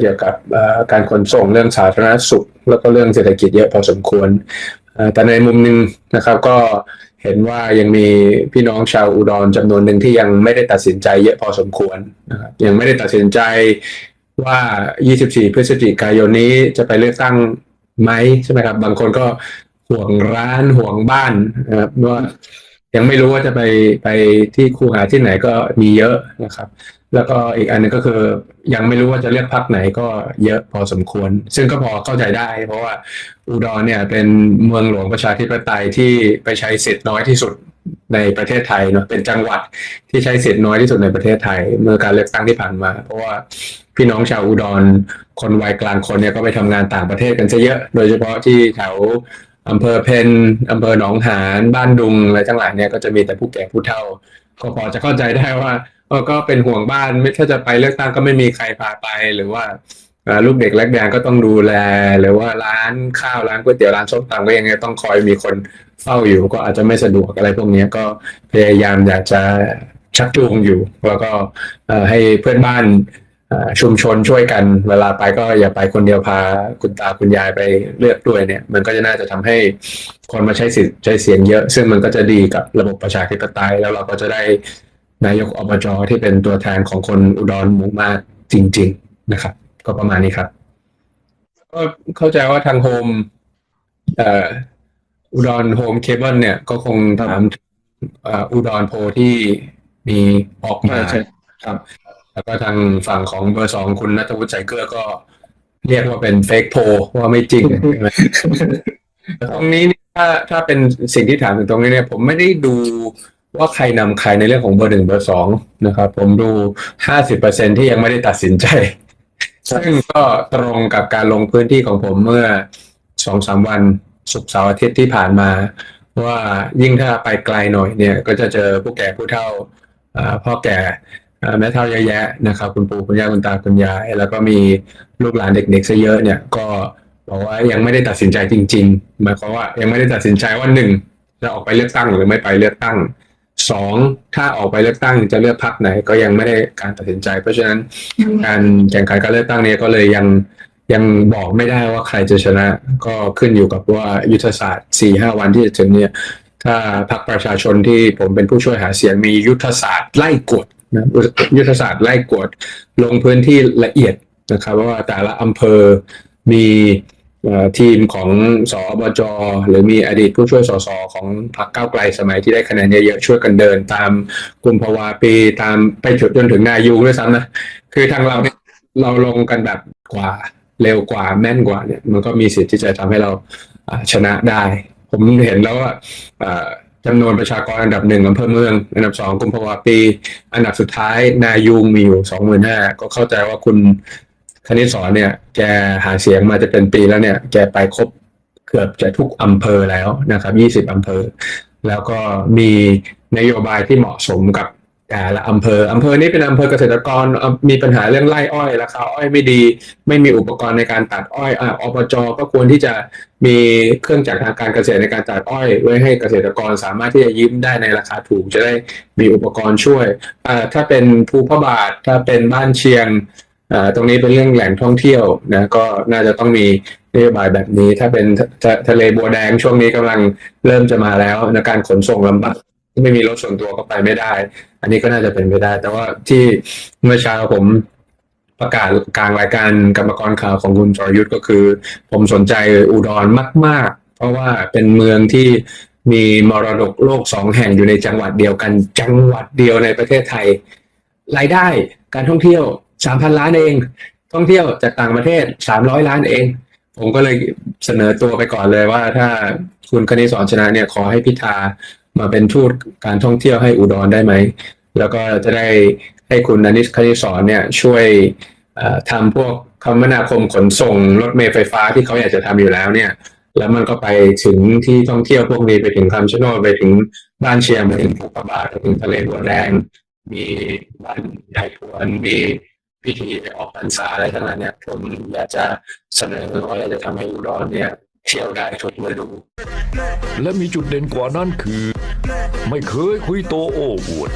เกี่ยวกับการขนส่งเรื่องสาธารณสุข แล้วก็เรื่องเศรษฐกิจเยอะพอสมควร แต่ในมุมหนึ่งนะครับก็เห็นว่ายังมีพี่น้องชาวอุดรจำนวนหนึ่งที่ยังไม่ได้ตัดสินใจเยอะพอสมควรนะครับยังไม่ได้ตัดสินใจว่า 24 พฤศจิกายนนี้จะไปเลือกตั้งไหมใช่ไหมครับ บางคนก็ห่วงร้านห่วงบ้านนะครับว่ายังไม่รู้ว่าจะไปไปที่คูหาที่ไหนก็มีเยอะนะครับ แล้วก็อีกอันหนึงก็คือยังไม่รู้ว่าจะเลือกพักไหนก็เยอะพอสมควร ซึ่งก็พอเข้าใจได้ เพราะว่าอุดรเนี่ยเป็นเมืองหลวงประชาธิปไตยที่ไปใช้สิทธิ์น้อยที่สุดในประเทศไทยเนาะเป็นจังหวัดที่ใช้สิทธิ์น้อยที่สุดในประเทศไทย เมื่อการเลือกตั้งที่ผ่านมา เพราะว่าพี่น้องชาวอุดรคนวัยกลางคนเนี่ยก็ไปทำงานต่างประเทศกันซะเยอะ โดยเฉพาะที่แถวอำเภอเพนอำเภอหนองหานบ้านดุงอะไรจังหลายเนี่ยก็จะมีแต่ผู้แก่ผู้เฒ่า ก็พอจะเข้าใจได้ว่า ก็เป็นห่วงบ้านไม่ถ้าจะไปเลือกตั้งก็ไม่มีใครพาไปหรือว่าลูกเด็กเล็กแดงก็ต้องดูแล หรือว่าร้านข้าวร้านก๋วยเตี๋ยวร้านส้มตำก็ยังไงต้องคอยมีคนเฝ้าอยู่ ก็อาจจะไม่สะดวกอะไรพวกนี้ก็พยายามอยากจะชักจูงอยู่ แล้วก็ให้เพื่อนบ้านชุมชนช่วยกัน เวลาไปก็อย่าไปคนเดียวพาคุณตาคุณยายไปเลือกด้วยเนี่ย มันก็จะน่าจะทำให้คนมาใช้สิทธิ์ใช้เสียงเยอะ ซึ่งมันก็จะดีกับระบบประชาธิปไตยแล้วเราก็จะได้ นายกอบจที่เป็นตัวแทนของคนอุดรหมู่มากจริง ๆ นะครับ ก็ประมาณนี้ครับ ก็เข้าใจว่าทางโฮมเอ่ออุดรโฮมเคเบิลเนี่ย ก็คงถามถึงเอ่ออุดรโพลที่มีออกมาใช่ครับ แล้วก็ทางฝั่งของเบอร์สองคุณนัทวุฒิใจเกลือก็เรียกว่าเป็นเฟกโพว่าไม่จริงใช่ไหมแต่ตรงนี้เนี่ยถ้าถ้าเป็นสิ่งที่ถามถึงตรงนี้เนี่ย ผมไม่ได้ดู ว่าใครนำใครในเรื่องของเบอร์หนึ่งเบอร์สองนะครับ ผมดูห้าสิบเปอร์เซ็นที่ยังไม่ได้ตัดสินใจ ซึ่งก็ตรงกับการลงพื้นที่ของผมเมื่อสองสามวันศุกร์เสาร์อาทิตย์ที่ผ่านมา ว่ายิ่งถ้าไปไกลหน่อยเนี่ยก็จะเจอผู้แก่ผู้เฒ่าอ่าพ่อแก่อ่าแม่เฒ่าเยอะแยะนะครับ คุณปู่คุณย่าคุณตาคุณยาย แล้วก็มีลูกหลานเด็กๆซะเยอะเนี่ยก็บอกว่ายังไม่ได้ตัดสินใจจริง ๆ หมายความว่ายังไม่ได้ตัดสินใจว่าหนึ่งจะออกไปเลือกตั้งหรือไม่ไปเลือกตั้ง สองถ้าออกไปเลือกตั้งจะเลือกพรรคไหน ก็ยังไม่ได้การตัดสินใจ เพราะฉะนั้นการแข่งขันการเลือกตั้งเนี้ก็เลยยังยังบอกไม่ได้ว่าใครจะชนะ ก็ขึ้นอยู่กับว่ายุทธศาสตร์สี่ห้าวันที่จะถึงเนี่ย ถ้าพรรคประชาชนที่ผมเป็นผู้ช่วยหาเสียงมียุทธศาสตร์ไล่กดนะยุทธศาสตร์ไล่กดลงพื้นที่ละเอียดนะครับว่าแต่ละอำเภอมี ทีมของสอบจหรือมีอดีตผู้ช่วยสสของพรรคก้าวไกลสมัยที่ได้คะแนนเยอะๆช่วยกันเดิน ตามกุมภาวาปีตามไปจนจนถึงนายูด้วยซ้ำนะคือทางเราเนี่ยเราลงกันแบบกว่าเร็วกว่าแม่นกว่าเนี่ย มันก็มีสิทธิ์ที่จะทำให้เราชนะได้ ผมเห็นแล้วว่าจำนวนประชากรอันดับหนึ่งอำเภอเมือง อันดับสองกุมภาวาปี อันดับสุดท้ายนายูงมีอยู่สองหมื่นห้าก็เข้าใจว่าคุณ คณิตสอนเนี่ย แกหาเสียงมาจะเป็นปีแล้วเนี่ย แกไปครบเกือบจะทุกอำเภอแล้วนะครับยี่สิบอำเภอ แล้วก็มีนโยบายที่เหมาะสมกับแต่ละอำเภออำเภอนี้เป็นอำเภอเกษตรกรมีปัญหาเรื่องไร่อ้อยราคาอ้อยไม่ดี ไม่มีอุปกรณ์ในการตัดอ้อยอะอบจก็ควรที่จะมีเครื่องจักรทางการเกษตรในการตัดอ้อย ไว้ให้เกษตรกรสามารถที่จะยืมได้ในราคาถูกจะได้มีอุปกรณ์ช่วยอ่าถ้าเป็นภูพระบาทถ้าเป็นบ้านเชียง ตรงนี้เป็นเรื่องแหล่งท่องเที่ยวนะก็น่าจะต้องมีนโยบายแบบนี้ ถ้าเป็นทะทะเลบัวแดงช่วงนี้กำลังเริ่มจะมาแล้วในการขนส่งลำบากไม่มีรถส่วนตัวก็ไปไม่ได้ อันนี้ก็น่าจะเป็นไปได้ แต่ว่าที่เมื่อเช้าผมประกาศกลางรายการกรรมกรข่าวของคุณจรยุทธ์ก็คือ ผมสนใจอุดรมาก ๆ เพราะว่าเป็นเมืองที่มีมรดกโลกสองแห่งอยู่ในจังหวัดเดียวกัน จังหวัดเดียวในประเทศไทย รายได้การท่องเที่ยว สามพันล้านเอง ท่องเที่ยวจากต่างประเทศสามร้อยล้านเอง ผมก็เลยเสนอตัวไปก่อนเลยว่าถ้าคุณคณิสอนชนะเนี่ยขอให้พิธามาเป็นทูตการท่องเที่ยวให้อุดรได้ไหม แล้วก็จะได้ให้คุณนันิชคณิสอนเนี่ยช่วยทำพวกคมนาคมขนส่งรถเมล์ไฟฟ้าที่เขาอยากจะทำอยู่แล้วเนี่ย แล้วมันก็ไปถึงที่ท่องเที่ยวพวกนี้ไปถึงคำชะโนดไปถึงบ้านเชียงไปถึงภูกระบาไปถึงทะเลบัวแดงมีบ้านใหญ่ทวนมี พิธีออกพรรษาอะไรทั้งนั้นเนี่ยผมอยากจะเสนอว่าอยากจะทำให้อุดรเนี่ยเที่ยวได้ทุกฤดูและมีจุดเด่นกว่านั้นคือ ไม่เคยคุยโตโอ้อวด